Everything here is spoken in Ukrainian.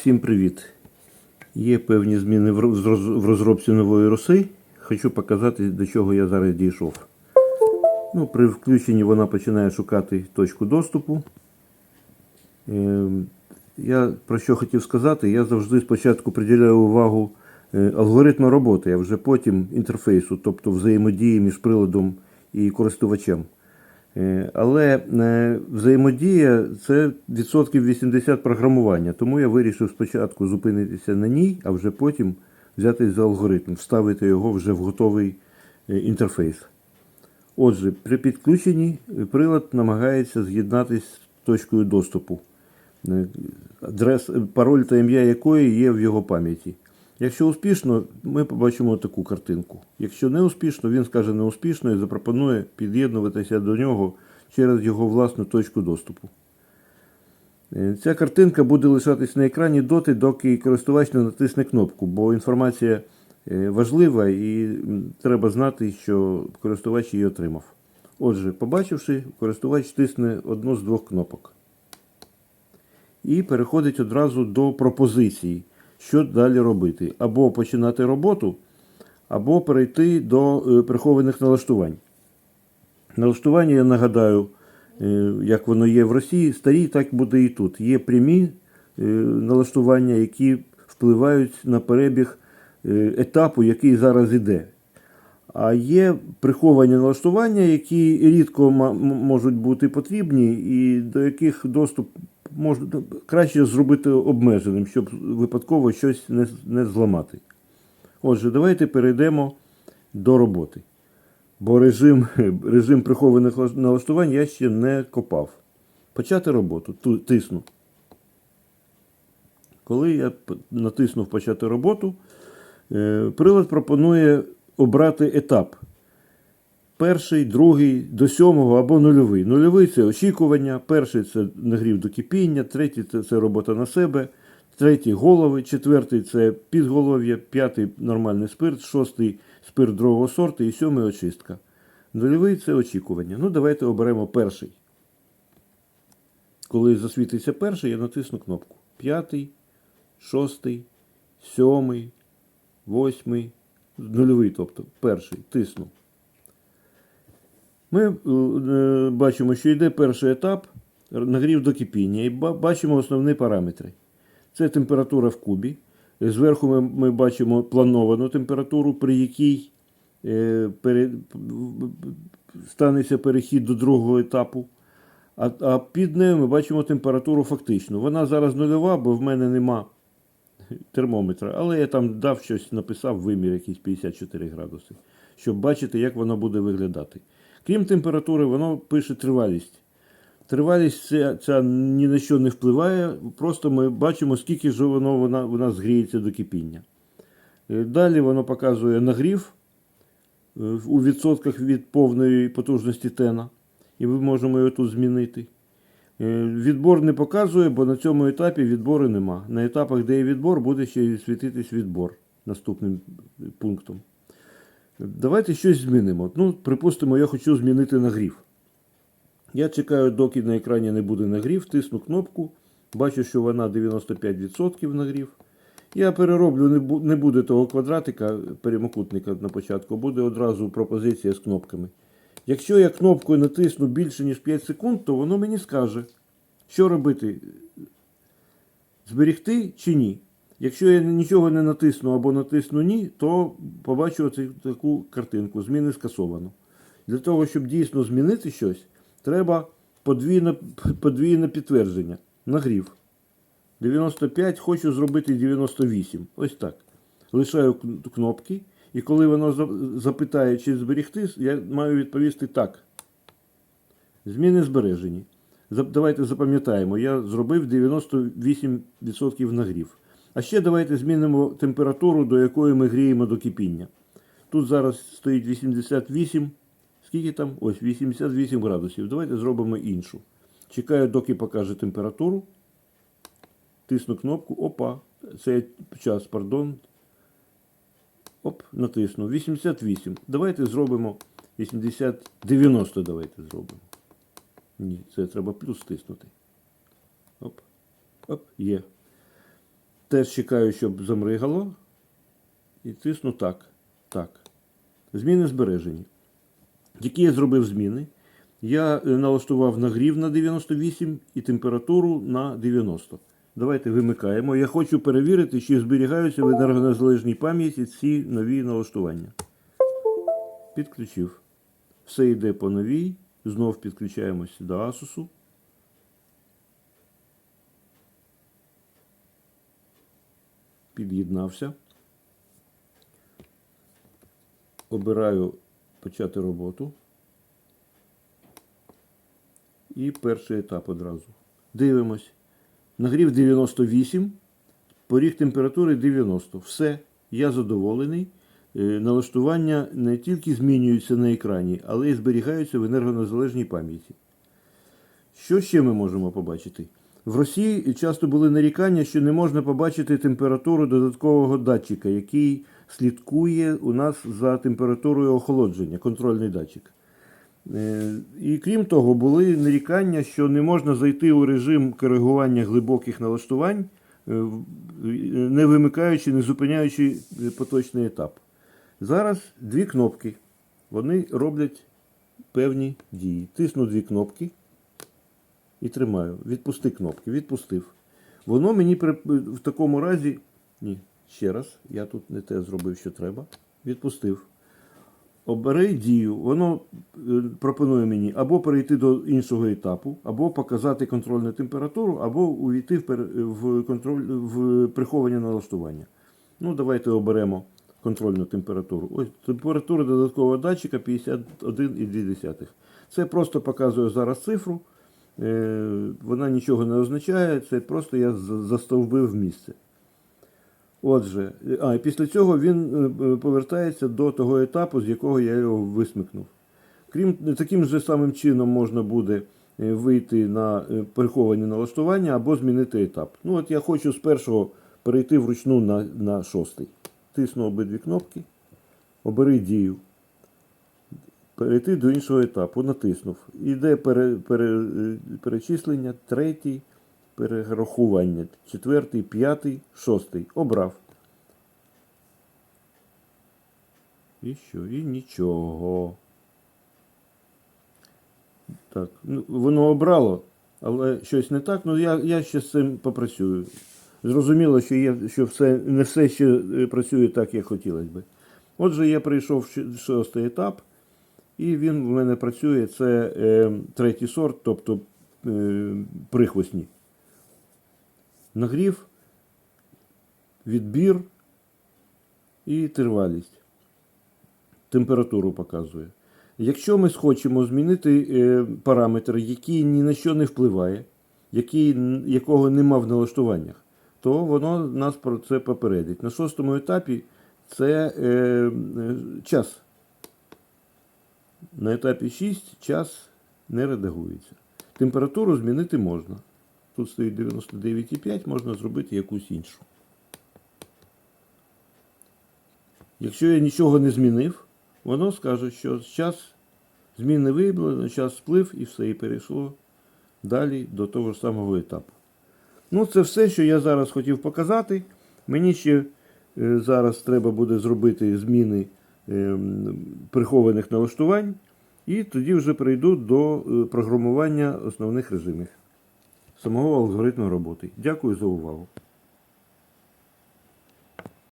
Всім привіт! Є певні зміни в роз- роз- в розробці нової роси. Хочу показати, до чого я зараз дійшов. Ну, при включенні вона починає шукати точку доступу. Ем, Я про що хотів сказати, я завжди спочатку приділяю увагу е, алгоритму роботи, а вже потім інтерфейсу, тобто взаємодії між приладом і користувачем. Е, Але е, взаємодія це відсотків 80 програмування, тому я вирішив спочатку зупинитися на ній, а вже потім взятись за алгоритм, вставити його вже в готовий е, інтерфейс. Отже, при підключенні прилад намагається з'єднатися з точкою доступу, адрес, пароль та ім'я якої є в його пам'яті. Якщо успішно, ми побачимо таку картинку. Якщо не успішно, він скаже неуспішно і запропонує під'єднуватися до нього через його власну точку доступу. Е, Ця картинка буде лишатись на екрані доти, доки користувач не натисне кнопку, бо інформація е, важлива і треба знати, що користувач її отримав. Отже, побачивши, користувач тисне одну з двох кнопок і переходить одразу до пропозиції, що далі робити. Або починати роботу, або перейти до е, прихованих налаштувань. Налаштування, я нагадаю, е, як воно є в Росії, старі, так буде і тут. Є прямі е, налаштування, які впливають на перебіг етапу, який зараз іде. А є приховані налаштування, які рідко можуть бути потрібні, і до яких доступ можна краще зробити обмеженим, щоб випадково щось не, не зламати. Отже, давайте перейдемо до роботи. Бо режим, режим прихованих налаштувань я ще не копав. Почати роботу. Ту- Тисну. Коли я натиснув почати роботу, е, прилад пропонує обрати етап. Перший, другий, до сьомого або нульовий. Нульовий це очікування, перший це нагрів до кипіння, третій це, робота на себе, третій голови, четвертий це підголов'я, п'ятий нормальний спирт, шостий спирт другого сорту і сьомий очистка. Нульовий це очікування. Ну, давайте оберемо перший. Коли засвітиться перший, я натисну кнопку. П'ятий, шостий, сьомий, восьмий, нульовий, тобто перший, тисну. Ми е, е, бачимо, що йде перший етап нагрів до кипіння, і бачимо основні параметри. Це температура в кубі. Зверху ми, ми бачимо плановану температуру, при якій е, пере, станеться перехід до другого етапу. А, а під нею ми бачимо температуру фактичну. Вона зараз нульова, бо в мене нема термометра, але я там дав щось, написав вимір якийсь 54 градуси, щоб бачити, як воно буде виглядати. Крім температури, воно пише тривалість. Тривалість ця, ця ні на що не впливає, просто ми бачимо, скільки ж воно вона, вона згріється до кипіння. Е, Далі воно показує нагрів е, у відсотках від повної потужності тена, і ми можемо його тут змінити. Е, Відбор не показує, бо на цьому етапі відбору нема. На етапах, де є відбор, буде ще світитись відбор наступним пунктом. Давайте щось змінимо. Ну, припустимо, я хочу змінити нагрів. Я чекаю, доки на екрані не буде нагрів, тисну кнопку, бачу, що вона 95% нагрів. Я перероблю, не буде того квадратика, прямокутника на початку, буде одразу пропозиція з кнопками. Якщо я кнопкою натисну більше, ніж 5 секунд, то воно мені скаже, що робити. Зберігти чи ні. Якщо я нічого не натисну або натисну ні, то побачу таку картинку. Зміни скасовано. Для того, щоб дійсно змінити щось, треба подвійне, подвійне підтвердження. Нагрів. 95, хочу зробити 98. Ось так. Лишаю кнопки, і коли воно запитає, чи зберігти, я маю відповісти так. Зміни збережені. Давайте запам'ятаємо, я зробив 98% нагрів. А ще давайте змінимо температуру, до якої ми гріємо до кипіння. Тут зараз стоїть 88. Скільки там? Ось 88 градусів. Давайте зробимо іншу. Чекаю, доки покаже температуру. Тисну кнопку. Опа. Це час, пардон. Оп, натисну. 88. Давайте зробимо 80, 90 давайте зробимо. Ні, це треба плюс стиснути. Оп. Оп, є. Теж чекаю, щоб замригало. І тисну так. Так. Зміни збережені. Які я зробив зміни? Я е, налаштував нагрів на 98 і температуру на 90. Давайте вимикаємо. Я хочу перевірити, чи зберігаються в енергонезалежній пам'яті ці нові налаштування. Підключив. Все йде по новій. Знов підключаємося до Asus. Під'єднався. Обираю почати роботу. І перший етап одразу. Дивимось. Нагрів 98, поріг температури 90. Все, я задоволений. Е, Налаштування не тільки змінюються на екрані, але й зберігаються в енергонезалежній пам'яті. Що ще ми можемо побачити? В Росії часто були нарікання, що не можна побачити температуру додаткового датчика, який слідкує у нас за температурою охолодження, контрольний датчик. Е, І крім того, були нарікання, що не можна зайти у режим коригування глибоких налаштувань, е, не вимикаючи, не зупиняючи е, поточний етап. Зараз дві кнопки. Вони роблять певні дії. Тисну дві кнопки і тримаю. Відпусти кнопки. Відпустив. Воно мені при- в такому разі. Ні, ще раз. Я тут не те зробив, що треба. Відпустив. Обери дію. Воно е, пропонує мені або перейти до іншого етапу, або показати контрольну температуру, або увійти в, контроль, в приховання налаштування. Ну, давайте оберемо контрольну температуру. Ось температура додаткового датчика 51,2. Це просто показує зараз цифру. Е, Вона нічого не означає, це просто я застовбив місце. Отже, а і після цього він е, е, повертається до того етапу, з якого я його висмикнув. Крім таким же самим чином можна буде вийти на приховані налаштування або змінити етап. Ну от я хочу з першого перейти вручну на, на шостий. Тисну обидві кнопки, обери дію. Перейти до іншого етапу, натиснув. Іде пере, пере, е, перечислення, третій, перерахування, четвертий, п'ятий, шостий. Обрав. І що? І нічого. Так, ну, воно обрало, але щось не так. Ну я, я ще з цим попрацюю. Зрозуміло, що, є, що все, не все ще е, працює так, як хотілося би. Отже, я прийшов в шостий етап, і він в мене працює. Це е, третій сорт, тобто е, прихвостні. Нагрів, відбір і тривалість. Температуру показує. Якщо ми схочемо змінити е, параметр, який ні на що не впливає, який, якого нема в налаштуваннях, то воно нас про це попередить. На шостому етапі це е, е, час. На етапі 6 час не редагується. Температуру змінити можна. Тут стоїть 99,5, можна зробити якусь іншу. Якщо я нічого не змінив, воно скаже, що час зміни виявлено, час сплив і все, і перейшло далі до того ж самого етапу. Ну, це все, що я зараз хотів показати. Мені ще е, зараз треба буде зробити зміни прихованих налаштувань, і тоді вже перейду до е, програмування основних режимів самого алгоритму роботи. Дякую за увагу.